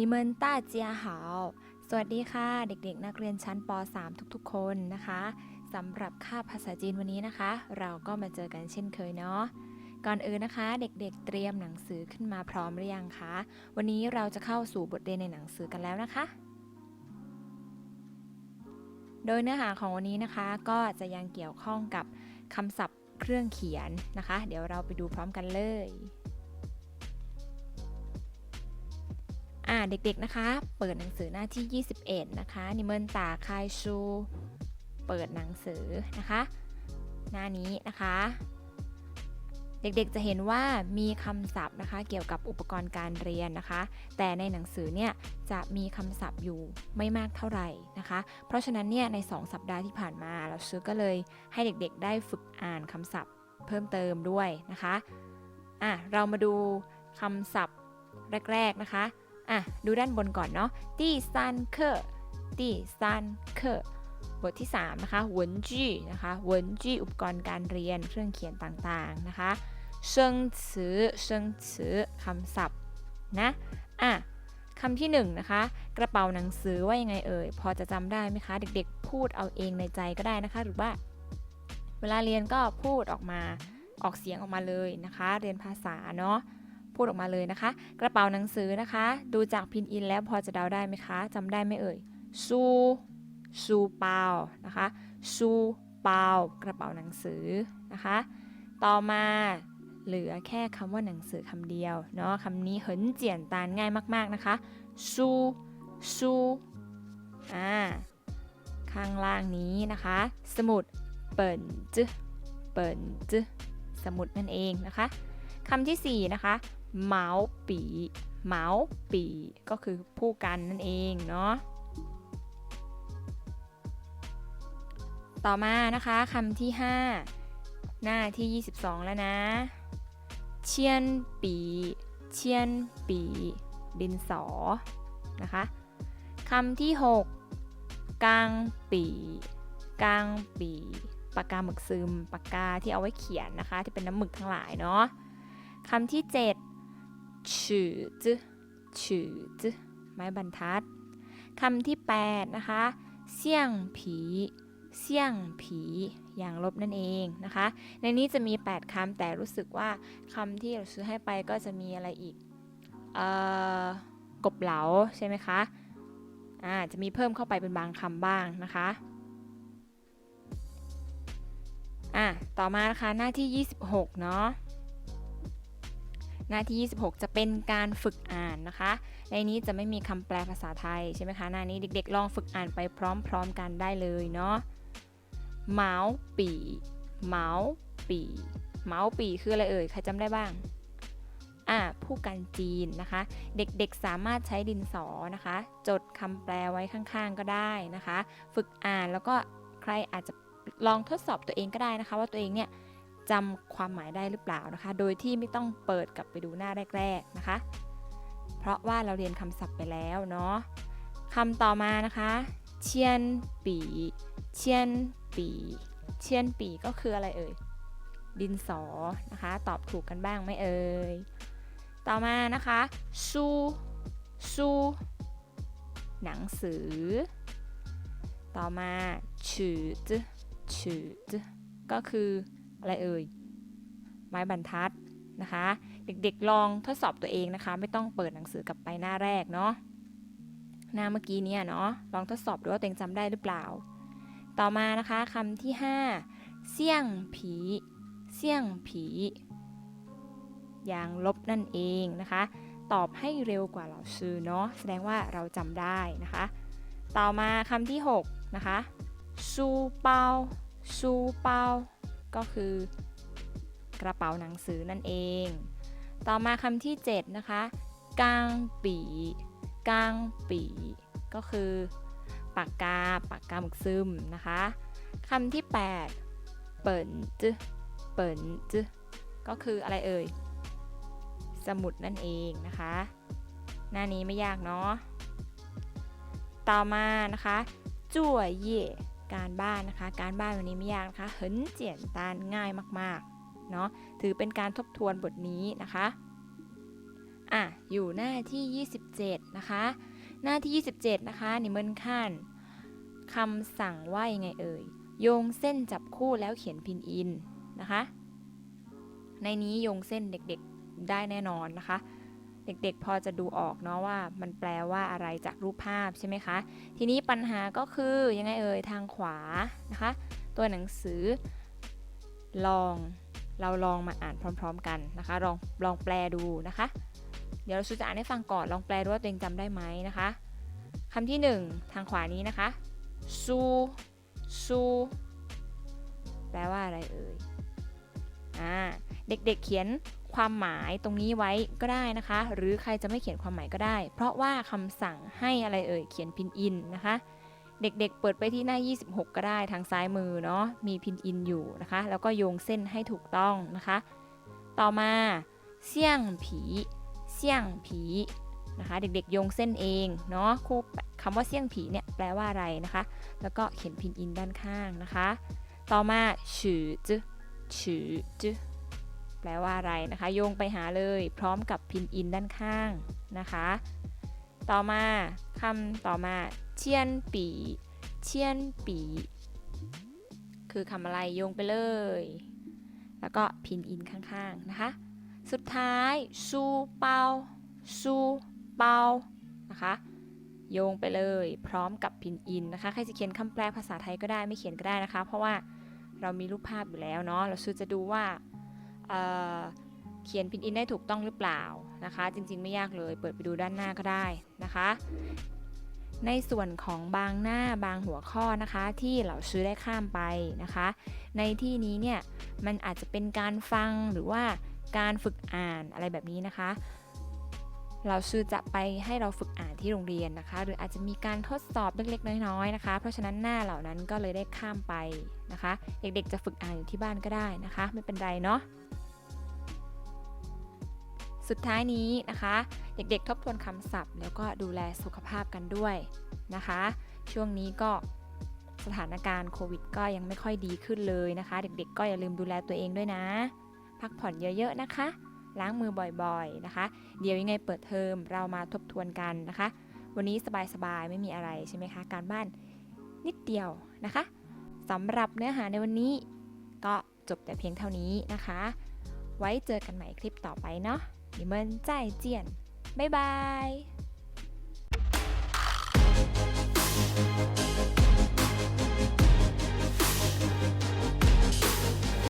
นิเมินต้าเจียหาวสวัสดีค่ะ เด็กๆ นักเรียนชั้นป .3 ทุกๆ คนนะคะสำหรับคาภาษาจีนวันนี้นะคะ เราก็มาเจอกันเช่นเคยเนาะก่อนอื่นนะคะ เด็กๆ เตรียมหนังสือขึ้นมาพร้อมหรือยังคะ วันนี้เราจะเข้าสู่บทเรียนในหนังสือกันแล้วนะคะ โดยเนื้อหาของวันนี้นะคะก็จะยังเกี่ยวข้องกับคำศัพท์เครื่องเขียนนะคะ เดี๋ยวเราไปดูพร้อมกันเลย อ่าเด็กๆนะคะ เปิดหนังสือหน้าที่ 21 นะคะ นิเมินตาคายชู เปิดหนังสือนะคะ หน้านี้นะคะ เด็กๆจะเห็นว่ามีคำศัพท์นะคะ เกี่ยวกับอุปกรณ์การเรียนนะคะ แต่ในหนังสือเนี่ยจะมีคำศัพท์อยู่ไม่มากเท่าไหร่นะคะ เพราะฉะนั้นเนี่ยใน 2 สัปดาห์ที่ผ่านมาเราซื้อก็เลยให้เด็กๆ ได้ฝึกอ่านคำศัพท์เพิ่มเติมด้วยนะคะอะเรามาดูคำศัพท์แรก ๆ นะคะ่ะ ดูด้านบนก่อนเนาะที่ซันเคอที่ซันเคอบทที่ 3 นะคะเวนจีนะคะเวนจีอุปกรณ์การเรียนเครื่องเขียนต่างๆนะคะเชิงซื้อเชิงซื้อคำศัพท์นะอะคำที่1นนะคะกระเป๋าหนังสือว่ายังไงเอ่ยพอจะจำได้ไหมคะ เด็กๆ พูดเอาเองในใจก็ได้นะคะ หรือว่า เวลาเรียนก็พูดออกมาออกเสียงออกมาเลยนะคะ เรียนภาษาเนาะ พูดออกมาเลยนะคะ กระเป๋าหนังสือนะคะ ดูจากพินอินแล้วพอจะเดาได้ไหมคะจำได้ไหมเอ่ยซูซูเปานะคะซูเปากระเป๋าหนังสือนะคะ ต่อมาเหลือแค่คำว่าหนังสือคำเดียวเนาะคำนี้เหินเจียนตานง่ายมาก ๆนะคะซูซูอ่าข้างล่างนี้นะคะ สมุดเปิ่นจึเปิ่นจึสมุดนั่นเองนะคะ คำที่ 4 นะคะเมาปีเมาปีก็คือผู้กันนั่นเองเนาะต่อมานะคะคำที่ 5 หน้าที่ 22 แล้วนะเชียนปีเชียนปีดินสอนะคะคำที่ 6กางปีกางปีปากกาหมึกซึมปากกาที่เอาไว้เขียนนะคะ ที่เป็นน้ำหมึกทั้งหลายเนาะ คำที่7ฉือจืฉือจืไม้บรรทัด คำที่ 8 นะคะเสี่ยงผีเสี่ยงผีอย่างลบนั่นเองนะคะ ในนี้จะมี 8คำแต่รู้สึกว่าคำที่เราซื้อให้ไปก็จะมีอะไรอีกเอ่อกบเหลาใช่ไหมคะอ่าจะมีเพิ่มเข้าไปเป็นบางคำบ้างนะคะอะต่อมานะคะหน้าที่ 26 เนาะ หน้าที่ 26 จะเป็นการฝึกอ่านนะคะ ในนี้จะไม่มีคำแปลภาษาไทยใช่ไหมคะ หน้านี้เด็กๆ ลองฝึกอ่านไปพร้อมๆกันได้เลยเนาะเมาส์ปีเมาส์ปีเมาส์ปีคืออะไรเอ่ย ใครจำได้บ้างอะผู้กันจีนนะคะ เด็กๆสามารถใช้ดินสอนะคะ จดคำแปลไว้ข้างๆก็ได้นะคะ ฝึกอ่านแล้วก็ใครอาจจะลองทดสอบตัวเองก็ได้นะคะ ว่าตัวเองเนี่ย จำความหมายได้หรือเปล่านะคะ โดยที่ไม่ต้องเปิดกลับไปดูหน้าแรกๆนะคะ เพราะว่าเราเรียนคำศัพท์ไปแล้วเนาะคำต่อมานะคะเชียนปีเชียนปีเชียนปีก็คืออะไรเอ่ย ดินสอนะคะ ตอบถูกกันบ้างไหมเอ่ย ต่อมานะคะซูซูหนังสือ ต่อมาฉือจืฉือจืก็คือ อะไรเอ่ยไม้บรรทัดนะคะ เด็กๆลองทดสอบตัวเองนะคะ ไม่ต้องเปิดหนังสือกลับไปหน้าแรกเนาะหน้าเมื่อกี้เนี่ยเนาะลองทดสอบดูว่าตัวเองจำได้หรือเปล่า ต่อมานะคะคำที่ 5 เสี่ยงผีเสี่ยงผีอย่างลบนั่นเองนะคะ ตอบให้เร็วกว่าเราซื้อเนาะแสดงว่าเราจำได้นะคะ ต่อมาคำที่ 6 นะคะซูเปาซูเปา ก็คือกระเป๋าหนังสือนั่นเอง ต่อมาคำที่ 7 นะคะกางปีกางปี ก็คือปากกาปากกาหมึกซึมนะคะคำที่ 8 เปิ่นจืเปิ่นจืก็คืออะไรเอ่ย สมุดนั่นเองนะคะ หน้านี้ไม่ยากเนาะ ต่อมานะคะจั่วเย่ การบ้านนะคะ การบ้านวันนี้ไม่ยากนะคะเหินเจียนตานง่ายมากๆเนาะถือเป็นการทบทวนบทนี้นะคะอะอยู่หน้าที่ 27 นะคะ หน้าที่ 27 นะคะนิเมินขั้นคำสั่งว่ายังไงเอ่ยโยงเส้นจับคู่แล้วเขียนพินอินนะคะ ในนี้โยงเส้นเด็กๆได้แน่นอนนะคะ เด็กๆ พอจะดูออกเนาะว่ามันแปลว่าอะไรจากรูปภาพใช่ไหมคะ ทีนี้ปัญหาก็คือยังไงเอ่ยทางขวานะคะ ตัวหนังสือ ลองเราลองมาอ่านพร้อม ๆ กันนะคะ ลองลองแปลดูนะคะ เดี๋ยวเราจะอ่านให้ฟังก่อนลองแปลดูว่าตัวเองจำได้ไหมนะคะคำที่หนึ่งทางขวานี้นะคะซูซูแปลว่าอะไรเอ่ยอ่าเด็กๆเขียน ความหมายตรงนี้ไว้ก็ได้นะคะ หรือใครจะไม่เขียนความหมายก็ได้ เพราะว่าคำสั่งให้อะไรเอ่ยเขียนพินอินนะคะ เด็กๆ เปิดไปที่หน้า 26 ก็ได้ทางซ้ายมือเนาะมีพินอินอยู่นะคะ แล้วก็โยงเส้นให้ถูกต้องนะคะ ต่อมาเสี่ยงผีเสี่ยงผีนะคะ เด็กๆโยงเส้นเองเนาะครูคำว่าเสี่ยงผีเนี่ยแปลว่าอะไรนะคะ แล้วก็เขียนพินอินด้านข้างนะคะ ต่อมาฉือจื้อฉือจื้อ แปลว่าอะไรนะคะ โยงไปหาเลยพร้อมกับพินอินด้านข้างนะคะ ต่อมาคำต่อมาเชียนปีเชียนปีคือคำอะไรโยงไปเลย แล้วก็พินอินข้างๆนะคะ สุดท้ายซูเปาซูเปานะคะโยงไปเลยพร้อมกับพินอินนะคะ ใครจะเขียนคำแปลภาษาไทยก็ได้ไม่เขียนก็ได้นะคะ เพราะว่าเรามีรูปภาพอยู่แล้วเนาะเราซูจะดูว่า เขียนพินอินได้ถูกต้องหรือเปล่านะคะ จริง ๆ ไม่ยากเลย เปิดไปดูด้านหน้าก็ได้นะคะ ในส่วนของบางหน้าบางหัวข้อนะคะ ที่เราซื้อได้ข้ามไปนะคะ ในที่นี้เนี่ยมันอาจจะเป็นการฟังหรือว่าการฝึกอ่านอะไรแบบนี้นะคะ เราซื้อจะไปให้เราฝึกอ่านที่โรงเรียนนะคะ หรืออาจจะมีการทดสอบเล็กๆน้อยๆนะคะ เพราะฉะนั้นหน้าเหล่านั้นก็เลยได้ข้ามไปนะคะ เด็กๆจะฝึกอ่านอยู่ที่บ้านก็ได้นะคะ ไม่เป็นไรเนาะ สุดท้ายนี้นะคะ เด็กๆทบทวนคำศัพท์ แล้วก็ดูแลสุขภาพกันด้วยนะคะ ช่วงนี้ก็สถานการณ์โควิดก็ยังไม่ค่อยดีขึ้นเลยนะคะ เด็กๆ ก็อย่าลืมดูแลตัวเองด้วยนะ พักผ่อนเยอะๆนะคะ ล้างมือบ่อยๆนะคะ เดี๋ยวยังไงเปิดเทอมเรามาทบทวนกันนะคะ วันนี้สบายๆ ไม่มีอะไรใช่ไหมคะ การบ้านนิดเดียวนะคะสำหรับเนื้อหาในวันนี้ ก็จบแต่เพียงเท่านี้นะคะ ไว้เจอกันใหม่คลิปต่อไปเนาะ 你们再见，拜拜。